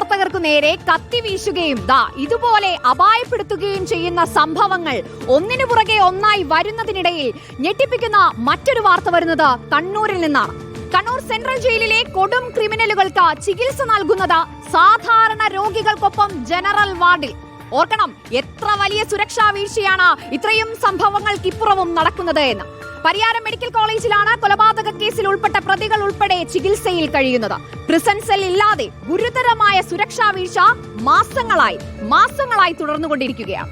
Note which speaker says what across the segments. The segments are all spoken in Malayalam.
Speaker 1: മാധ്യമപ്രവർത്തകർക്കു നേരെ കത്തി വീശുകയും ദാ ഇതുപോലെ അപായപ്പെടുത്തുകയും ചെയ്യുന്ന സംഭവങ്ങൾ ഒന്നിനു പുറകെ ഒന്നായി വരുന്നതിനിടയിൽ ഞെട്ടിപ്പിക്കുന്ന മറ്റൊരു വാർത്ത വരുന്നത് കണ്ണൂരിൽ നിന്നാണ്. കണ്ണൂർ സെൻട്രൽ ജയിലിലെ കൊടും ക്രിമിനലുകൾക്ക് ചികിത്സ നൽകുന്നത് സാധാരണ രോഗികൾക്കൊപ്പം ജനറൽ വാർഡിൽ. ഓർക്കണം എത്ര വലിയ സുരക്ഷാ വീഴ്ചയാണ് ഇത്രയും സംഭവങ്ങൾക്കിപ്പുറവും നടക്കുന്നത് എന്ന്. പരിയാരം മെഡിക്കൽ കോളേജിലാണ് കൊലപാതക കേസിൽ ഉൾപ്പെട്ട പ്രതികൾ ഉൾപ്പെടെ ചികിത്സയിൽ കഴിയുന്നത്. പ്രിസൺ സെൽ ഇല്ലാതെ ഗുരുതരമായ സുരക്ഷാ വീഴ്ച മാസങ്ങളായി മാസങ്ങളായി തുടർന്നുകൊണ്ടിരിക്കുകയാണ്.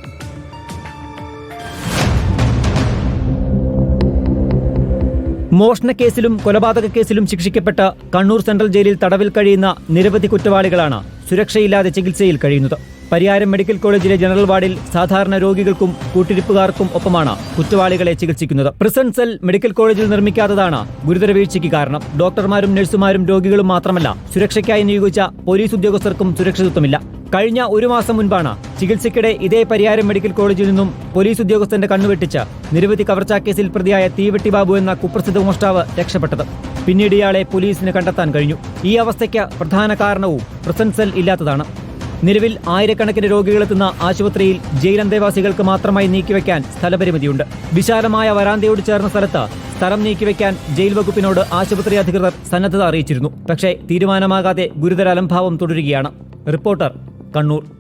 Speaker 2: മോഷണക്കേസിലും കൊലപാതക കേസിലും ശിക്ഷിക്കപ്പെട്ട കണ്ണൂർ സെൻട്രൽ ജയിലിൽ തടവിൽ കഴിയുന്ന നിരവധി കുറ്റവാളികളാണ് സുരക്ഷയില്ലാതെ ചികിത്സയിൽ കഴിയുന്നത്. പരിയാരം മെഡിക്കൽ കോളേജിലെ ജനറൽ വാർഡിൽ സാധാരണ രോഗികൾക്കും കൂട്ടിരിപ്പുകാർക്കും ഒപ്പമാണ് കുറ്റവാളികളെ ചികിത്സിക്കുന്നത്. പ്രിസൺ സെൽ മെഡിക്കൽ കോളേജിൽ നിർമ്മിക്കാത്തതാണ് ഗുരുതര വീഴ്ചയ്ക്ക് കാരണം. ഡോക്ടർമാരും നഴ്സുമാരും രോഗികളും മാത്രമല്ല സുരക്ഷയ്ക്കായി നിയോഗിച്ച പോലീസ് ഉദ്യോഗസ്ഥർക്കും സുരക്ഷിതത്വമില്ല. കഴിഞ്ഞ ഒരു മാസം മുൻപാണ് ചികിത്സയ്ക്കിടെ ഇതേ പരിയാരം മെഡിക്കൽ കോളേജിൽ നിന്നും പോലീസ് ഉദ്യോഗസ്ഥന്റെ കണ്ണുവെട്ടിച്ച് നിരവധി കവർച്ചാ കേസിൽ പ്രതിയായ തീവെട്ടി ബാബു എന്ന കുപ്രസിദ്ധ മോഷ്ടാവ് രക്ഷപ്പെട്ടത്. പിന്നീട് ഇയാളെ പോലീസിന് കണ്ടെത്താൻ കഴിഞ്ഞു. ഈ അവസ്ഥയ്ക്ക് പ്രധാന കാരണവും പ്രസൻസൽ സെൽ ഇല്ലാത്തതാണ്. നിലവിൽ ആയിരക്കണക്കിന് രോഗികളെത്തുന്ന ആശുപത്രിയിൽ ജയിലന്തേവാസികൾക്ക് മാത്രമായി നീക്കിവെക്കാൻ സ്ഥലപരിമിതിയുണ്ട്. വിശാലമായ വരാന്തയോട് ചേർന്ന സ്ഥലത്ത് സ്ഥലം നീക്കിവെക്കാൻ ജയിൽ വകുപ്പിനോട് ആശുപത്രി അധികൃതർ സന്നദ്ധത അറിയിച്ചിരുന്നു. പക്ഷേ തീരുമാനമാകാതെ ഗുരുതര അലംഭാവം തുടരുകയാണ്. റിപ്പോർട്ടർ കണ്ണൂർ.